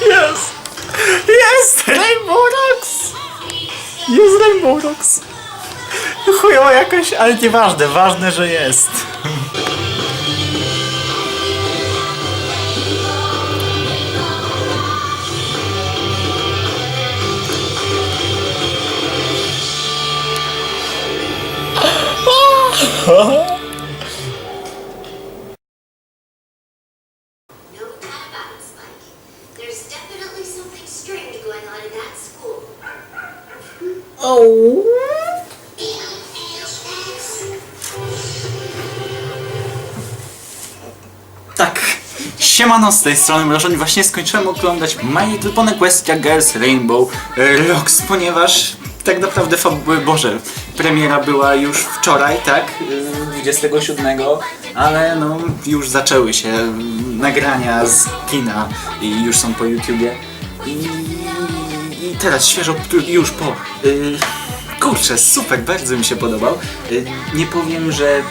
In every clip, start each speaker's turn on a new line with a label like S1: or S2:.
S1: Jest! Jest! Rainbow Rocks! Jest Rainbow Rocks! Chujowo jakoś, ale nieważne, ważne, że jest. Siemano, z tej strony Mrożon. Właśnie skończyłem oglądać My Little Pony Questia Girls Rainbow Rocks, ponieważ tak naprawdę fabuły, Boże, premiera była już wczoraj, tak? y, 27, ale no już zaczęły się nagrania z kina i już są po YouTubie. I, i teraz świeżo, już po... kurczę, super, bardzo mi się podobał. Nie powiem, że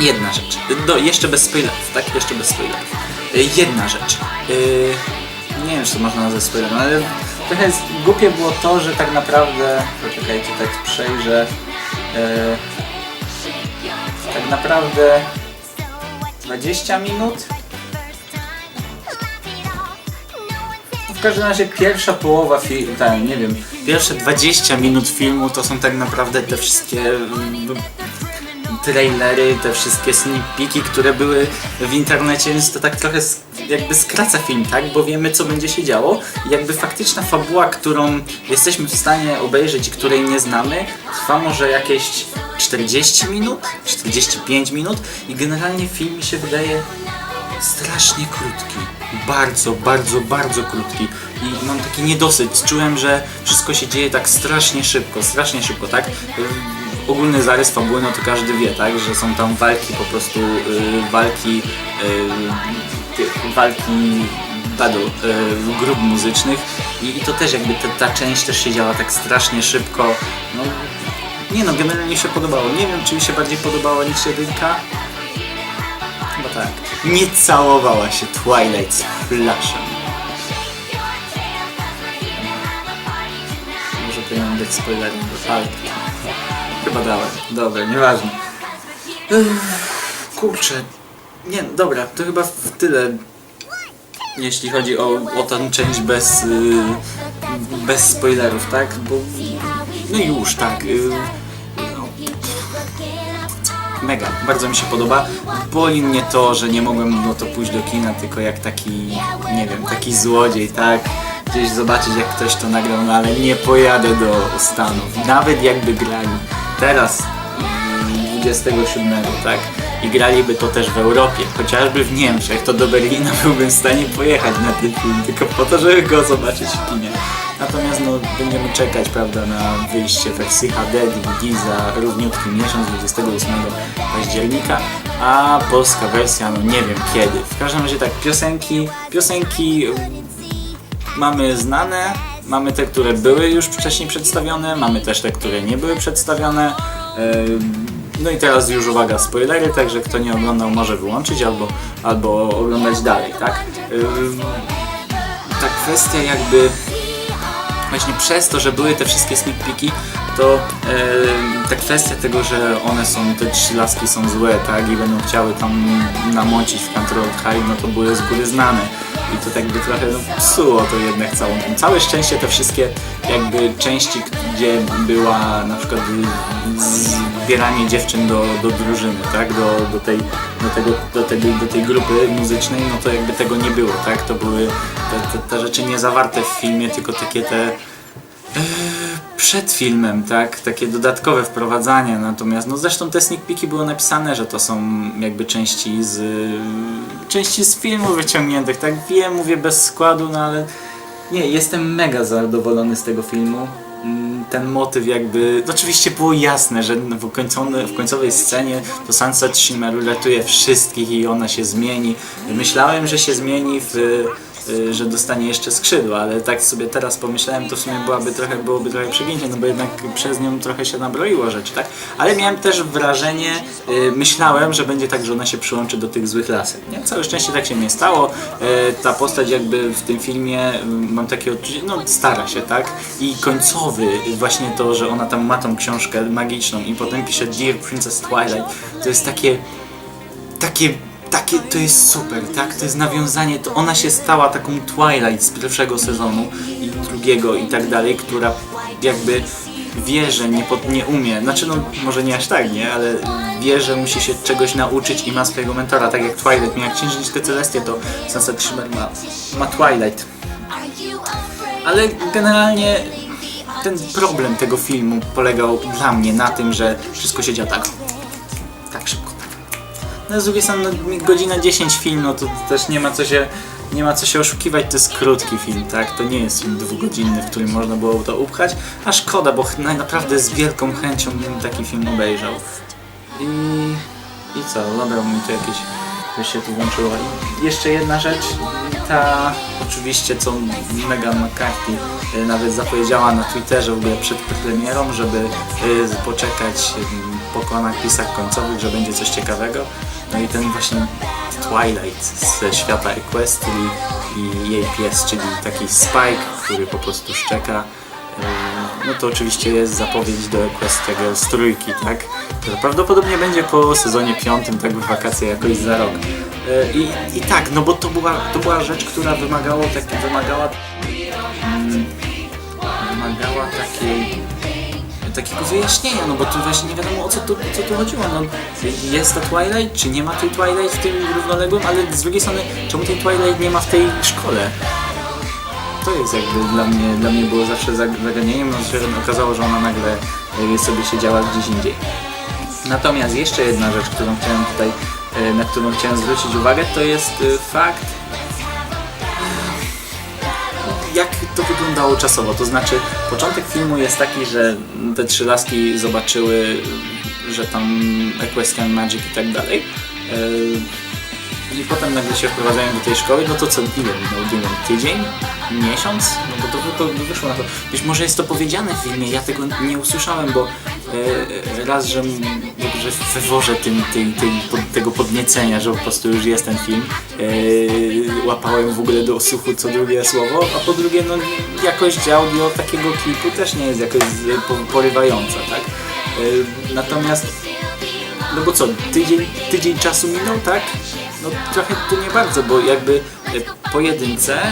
S1: Jedna rzecz. Do, jeszcze bez spoilerów, tak? Jeszcze bez spoilerów. Jedna rzecz. Y, nie wiem, czy to można nazwać spoilerem, ale trochę głupie było to, że tak naprawdę... Poczekajcie, tak przejrzę. Y, tak naprawdę 20 minut? W każdym razie pierwsza połowa filmu, tak, nie wiem, pierwsze 20 minut filmu to są tak naprawdę te wszystkie mm, trailery, te wszystkie sneak które były w internecie, więc to tak trochę jakby skraca film, tak? Bo wiemy co będzie się działo i jakby faktyczna fabuła, którą jesteśmy w stanie obejrzeć której nie znamy, trwa może jakieś 40 minut, 45 minut i generalnie film mi się wydaje strasznie krótki. Bardzo, bardzo, bardzo krótki. I mam taki niedosyt. Czułem, że wszystko się dzieje tak strasznie szybko, strasznie szybko, tak? Ogólny zarys fabuły, no to każdy wie, tak? Że są tam walki, po prostu y, walki, y, walki battle y, grup muzycznych i, i to też jakby ta, część też się działa tak strasznie szybko. No, nie no, generalnie się podobało. Nie wiem, czy mi się bardziej podobała niż jedynka, Chyba tak. Nie całowała się Twilight z Flashem. Może powinienem dać spoilerem do ale Chyba dałem. Dobra, nieważne. Kurczę. Nie, dobra, to chyba w tyle. Jeśli chodzi o, o tę część bez, y, bez spoilerów, tak? Bo, no już, tak. Y, Mega, bardzo mi się podoba. Boli mnie to, że nie mogłem no to pójść do kina, tylko jak taki, nie wiem, taki złodziej, tak? Gdzieś zobaczyć jak ktoś to nagrał, no ale nie pojadę do Stanów. Nawet jakby grali teraz, mm, 27, tak? I graliby to też w Europie, chociażby w Niemczech, to do Berlina byłbym w stanie pojechać na ten film, tylko po to, żeby go zobaczyć w kinie. Natomiast no, będziemy czekać, prawda, na wyjście wersji HD, DVD za równiutki miesiąc, 28 października, a polska wersja, no nie wiem kiedy. W każdym razie tak, piosenki, piosenki mm, mamy znane, mamy te, które były już wcześniej przedstawione, mamy też te, które nie były przedstawione. Ym, No i teraz już uwaga, spoilery, także kto nie oglądał może wyłączyć albo, albo oglądać dalej, tak? Ym, Ta kwestia jakby właśnie przez to, że były te wszystkie sneak peeki, to e, ta kwestia tego, że one są, te trzy laski są złe, tak, i będą chciały tam namącić w Control High, no to były z góry znane. I to tak by trochę no, psuło to jednak całą tą. Całe szczęście te wszystkie jakby części, gdzie była na przykład zbieranie dziewczyn do, do drużyny, tak, do, do, tej, do, tego, do, tego, do tej grupy muzycznej, no to jakby tego nie było, tak, to były te, te, te rzeczy nie zawarte w filmie, tylko takie te przed filmem, tak? Takie dodatkowe wprowadzania, natomiast no zresztą te sneak peeki było napisane, że to są jakby części z części z filmu wyciągniętych, tak? Wiem, mówię bez składu, no ale nie, jestem mega zadowolony z tego filmu. Mm, Ten motyw jakby, no oczywiście było jasne, że w, w końcowej scenie to Sunset Shimmer uratuje wszystkich i ona się zmieni. Myślałem, że się zmieni w że dostanie jeszcze skrzydła, ale tak sobie teraz pomyślałem, to w sumie byłaby trochę, byłoby trochę przegięcie, no bo jednak przez nią trochę się nabroiło rzeczy, tak? Ale miałem też wrażenie, y, myślałem, że będzie tak, że ona się przyłączy do tych złych lasek, nie? Całe szczęście tak się nie stało. Y, ta postać jakby w tym filmie, y, mam takie odczucie, no stara się, tak? I końcowy, y, właśnie to, że ona tam ma tą książkę magiczną i potem pisze Dear Princess Twilight, to jest takie takie, takie, to jest super, tak? To jest nawiązanie, to ona się stała taką Twilight z pierwszego sezonu i drugiego i tak dalej, która jakby wie, że nie, pod, nie umie, znaczy no może nie aż tak, nie? Ale wie, że musi się czegoś nauczyć i ma swojego mentora, tak jak Twilight miała księżniczkę Celestię, to Sunset Shimmer ma, ma Twilight. Ale generalnie ten problem tego filmu polegał dla mnie na tym, że wszystko się szybko, tak. No z drugiej strony no, godzina 10 film, no to też nie ma co się nie ma co się oszukiwać, to jest krótki film, tak? To nie jest film dwugodzinny, w którym można było to upchać, a szkoda, bo naprawdę z wielką chęcią bym taki film obejrzał. I, i co, dobra, mi tu jakieś coś się tu włączyło. I jeszcze jedna rzecz, ta oczywiście co Megan McCarthy y, nawet zapowiedziała na Twitterze w ogóle przed premierą, żeby y, poczekać po napisach końcowych, że będzie coś ciekawego. No i ten właśnie Twilight ze świata Equestrii i jej pies, czyli taki Spike, który po prostu szczeka. No to oczywiście jest zapowiedź do Equestria Girls trójki, tak? Która prawdopodobnie będzie po sezonie piątym, tak w wakacje jakoś za rok. Yy, I, i tak, no bo to była, to była rzecz, która wymagało taki, wymagała, mm, wymagała takiej takiego wyjaśnienia, no bo tu właśnie nie wiadomo o co tu, co tu chodziło. No, jest ta Twilight, czy nie ma tej Twilight w tym równoległym, ale z drugiej strony, czemu tej Twilight nie ma w tej szkole? To jest jakby dla mnie, dla mnie było zawsze zag- zagadnieniem, no że okazało, że ona nagle y, sobie siedziała gdzieś indziej. Natomiast jeszcze jedna rzecz, którą chciałem tutaj, y, na którą chciałem zwrócić uwagę, to jest y, fakt, to wyglądało czasowo. To znaczy, początek filmu jest taki, że te trzy laski zobaczyły, że tam Equestrian Magic i tak dalej. Yy, I potem nagle się wprowadzają do tej szkoły, no to co, ile minął, wiem, tydzień? Miesiąc? No bo to, to wyszło na to. Być może jest to powiedziane w filmie, ja tego nie usłyszałem, bo yy, raz, że, że w wyworze tym, tej, tej, pod, tego podniecenia, że po prostu już jest ten film, yy, łapałem w ogóle do słuchu co drugie słowo, a po drugie, no jakość audio takiego klipu też nie jest jakoś porywająca, tak? Yy, natomiast no bo co, tydzień, tydzień czasu minął, tak? No trochę tu nie bardzo, bo jakby pojedynce,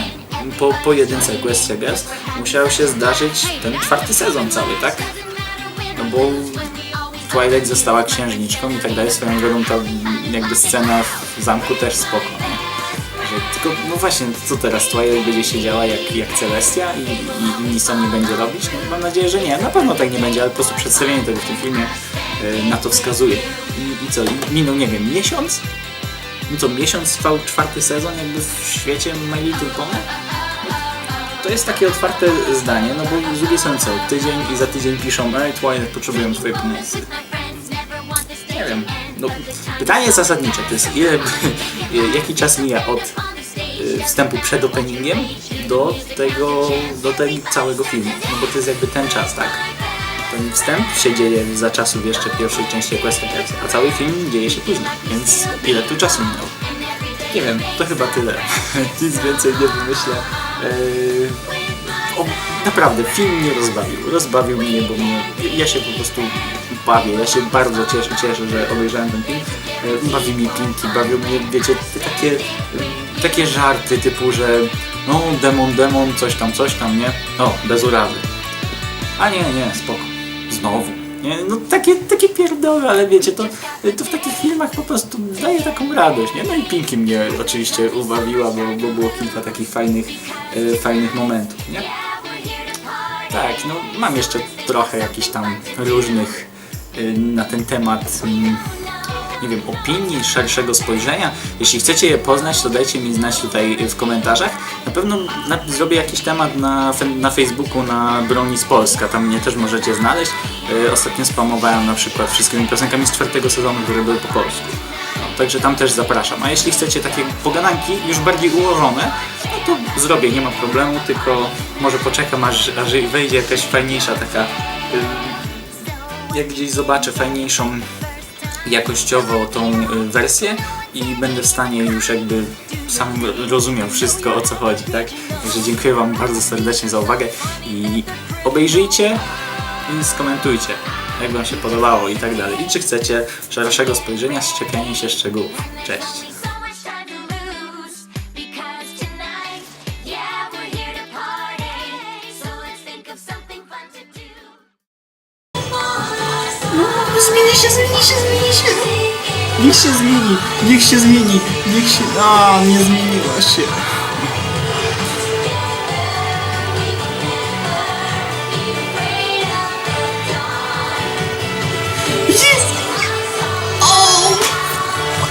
S1: po pojedynce Equestria Girls musiał się zdarzyć ten czwarty sezon cały, tak? No bo Twilight została księżniczką i tak dalej, swoją drogą ta jakby scena w zamku też spoko? Że tylko, no właśnie, co teraz? Twilight będzie siedziała jak, jak Celestia i, i, i nic tam nie będzie robić? No, mam nadzieję, że nie. Na pewno tak nie będzie, ale po prostu przedstawienie tego w tym filmie e, na to wskazuje. I, I co, minął, nie wiem, miesiąc? No co, miesiąc trwał czwarty sezon jakby w świecie My Little Pony? To jest takie otwarte zdanie, no bo z drugiej strony co, tydzień i za tydzień piszą Ej Twilight, potrzebuję twojej pomocy. Nie wiem, no pytanie zasadnicze to jest ile, jaki czas mija od y, wstępu przed openingiem do tego, do tego całego filmu, no bo to jest jakby ten czas, tak? Ten wstęp się dzieje za czasów jeszcze pierwszej części Equestria Girls, a cały film dzieje się później, więc ile tu czasu minęło? Nie wiem, to chyba tyle. Nic więcej nie wymyślę. Yy, o, naprawdę, film mnie rozbawił. Rozbawił mnie, bo mnie, ja się po prostu bawię. Ja się bardzo cieszę, cieszę że obejrzałem ten film. Yy, Bawi mnie Pinki, bawią mnie, wiecie, takie, takie żarty typu, że no demon, demon, coś tam, coś tam, nie? O, bez urazy. A nie, nie, spoko. Znowu. Nie, no takie, takie ale wiecie, to, to w takich filmach po prostu daje taką radość, nie? No i Pinki mnie oczywiście ubawiła, bo, bo było kilka takich fajnych, e, fajnych momentów, nie? Tak, no mam jeszcze trochę jakichś tam różnych e, na ten temat mm, nie wiem, opinii, szerszego spojrzenia. Jeśli chcecie je poznać, to dajcie mi znać tutaj w komentarzach. Na pewno na, zrobię jakiś temat na, na Facebooku na Broni z Polska, tam mnie też możecie znaleźć. E, ostatnio spamowałem na przykład wszystkimi piosenkami z czwartego sezonu, które były po polsku. No, także tam też zapraszam. A jeśli chcecie takie pogadanki już bardziej ułożone, no to zrobię, nie ma problemu, tylko może poczekam aż, aż wejdzie jakaś fajniejsza taka, ym, jak gdzieś zobaczę fajniejszą jakościowo tą y, wersję i będę w stanie już jakby sam rozumiał wszystko o co chodzi, tak? Także dziękuję Wam bardzo serdecznie za uwagę i obejrzyjcie i skomentujcie, jak Wam się podobało i tak dalej. I czy chcecie szerszego spojrzenia, szczepiania się szczegółów. Cześć!
S2: Do.
S1: Zmieni się, zmieni się, zmieni się! Niech się zmieni, niech się zmieni, niech się... A, nie zmieniła się.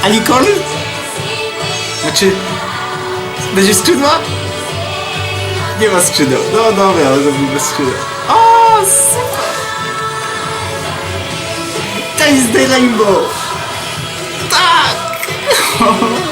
S1: Alicorn? Znaczy... Będzie skrzydła? Nie ma skrzydeł. No dobra, ale zrobił bez skrzydeł. O, super! To jest The Rainbow! Tak!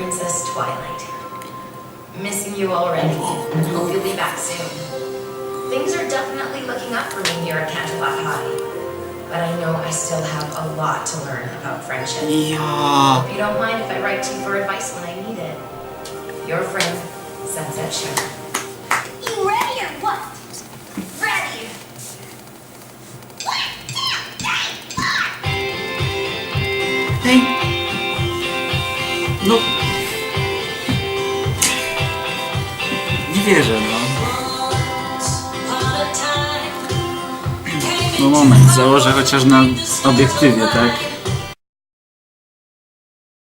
S3: Princess Twilight, missing you already. Hope you'll be back soon. Things are definitely looking up for me here at Canterlot High, but I know I still have a lot to learn about friendship.
S1: Ja!
S3: If you don't mind if I write to you for advice when I need it. Your friend, Sunset Sugar.
S1: Wierzę, no. No moment, założę chociaż na obiektywie, tak?